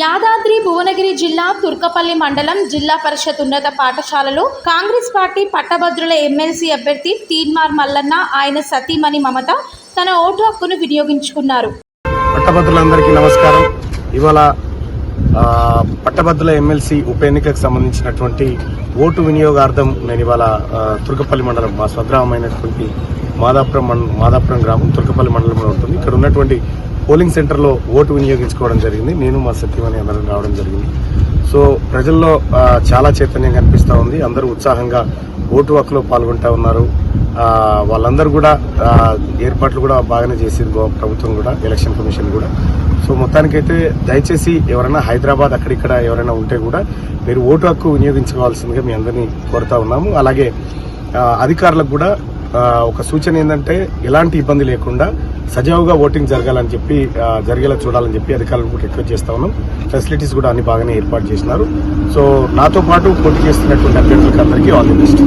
యాదాద్రి భువనగిరి జిల్లా తుర్కపల్లి మండలం జిల్లా పరిషత్ ఉన్నత పాఠశాలలో కాంగ్రెస్ పార్టీ పట్టభద్రుల ఎమ్మెల్సీ అభ్యర్థి తీన్మార్ మల్లన్న ఆయన సతీమణి మమత తన ఓటు హక్కును వినియోగించుకున్నారు. పట్టభద్రులందరికీ నమస్కారం. ఇవాళ పట్టభద్రుల ఎమ్మెల్సీ ఉప ఎన్నికకు సంబంధించినటువంటి ఓటు వినియోగార్థం నేను ఇవాళ తుర్కపల్లి మండలం మా స్వగ్రామమైనటువంటి మాదాపురం మాదాపురం గ్రామం తుర్కపల్లి మండలంలో ఉంటుంది. ఇక్కడ ఉన్నటువంటి పోలింగ్ సెంటర్లో ఓటు వినియోగించుకోవడం జరిగింది. నేను మా సత్యమని అందరం రావడం జరిగింది. సో ప్రజల్లో చాలా చైతన్యం కనిపిస్తూ ఉంది. అందరూ ఉత్సాహంగా ఓటు హక్కులో పాల్గొంటూ ఉన్నారు. వాళ్ళందరూ కూడా ఏర్పాట్లు కూడా బాగానే చేసింది ప్రభుత్వం కూడా ఎలక్షన్ కమిషన్ కూడా. సో మొత్తానికైతే దయచేసి ఎవరైనా హైదరాబాద్ అక్కడిక్కడ ఎవరైనా ఉంటే కూడా మీరు ఓటు హక్కు వినియోగించుకోవాల్సిందిగా మీ అందరినీ కోరుతా ఉన్నాము. అలాగే అధికారులకు కూడా ఒక సూచన ఏంటంటే ఎలాంటి ఇబ్బంది లేకుండా సజావుగా ఓటింగ్ జరగాలని చెప్పి జరిగేలా చూడాలని చెప్పి అధికారులను కూడా రిక్వెస్ట్ చేస్తా ఉన్నాం. ఫెసిలిటీస్ కూడా అన్ని బాగానే ఏర్పాటు చేసినారు. సో నాతో పాటు పోటీ చేస్తున్నటువంటి అభ్యర్థులకు అందరికీ ఆల్ ది బెస్ట్.